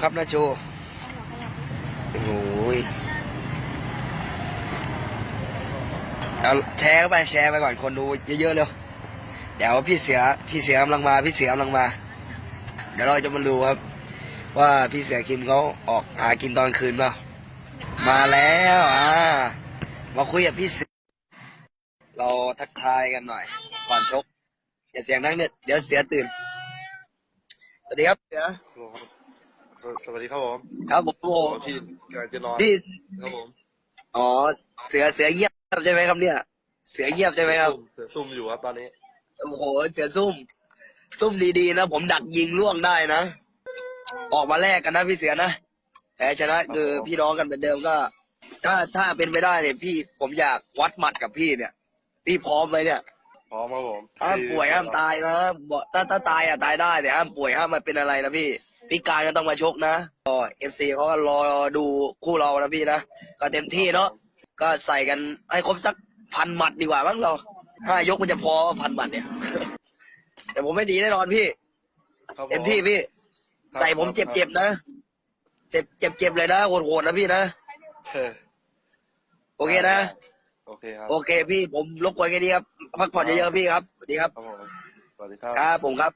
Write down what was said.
ครับนาโจโอ้ยเอาแชร์เข้าไปแชร์ไปก่อนคนดูเยอะๆเร็ว เดี๋ยวพี่เสือพี่เสือกำลังมาพี่เสือกำลังมา เดี๋ยวเราจะมาดูครับ ว่าพี่เสือคิมเขาออกหากินตอนคืนเปล่ามาแล้วอ่ามาคุยกับพี่เสือเราทักทายกันหน่อย ก่อนชกอย่าเสียงดังเนี่ยเดี๋ยวเสือตื่น สวัสดีครับเสือ สวัสดีครับผมครับผมโอ้พี่กำลังจะนอนพี่ครับผมอ๋อเสือเสือเงียบใช่ไหมครับเนี่ย เสือเงียบใช่ไหมครับ เสือซุ่มอยู่ครับตอนนี้โอ้โหเสือซุ่ม ซุ่มดีๆนะ ผมดักยิงล่วงได้นะ ออกมาแลกกันนะพี่เสือนะแพ้ชนะคือพี่น้องกันเหมือนเดิมก็ ถ้าถ้าเป็นไปได้เนี่ยพี่ผมอยากวัดหมัดกับพี่เนี่ยพี่พร้อมไหมเนี่ยพร้อมครับผมห้ามป่วยห้ามตายนะบอกถ้าถ้าตายอะตายได้แต่ห้ามป่วยห้ามมาเป็นอะไรนะพี่ พิการก็ต้องมาชกนะก็เอฟซีเขาก็รอดูคู่เรานะพี่นะ ก็เต็มที่เนาะก็ใส่กันให้ครบสักพันหมัดดีกว่ามั้งเราห้ายกมันจะพอพันหมัดเนี่ย แต่ผมไม่ดีแน่นอนพี่ครับผเต็มที่พี่ ใส่ผมเจ็บๆนะเจ็บเจ็บๆเลยนะโหดๆนะพี่นะเออโอเคนะ โอเคครับโอเคพี่ผมรบกวนแค่นี้ครับพักผ่อนเยอะๆพี่ครับสวัสดีครับครับผมสวัสดีครับ ครับผมครับ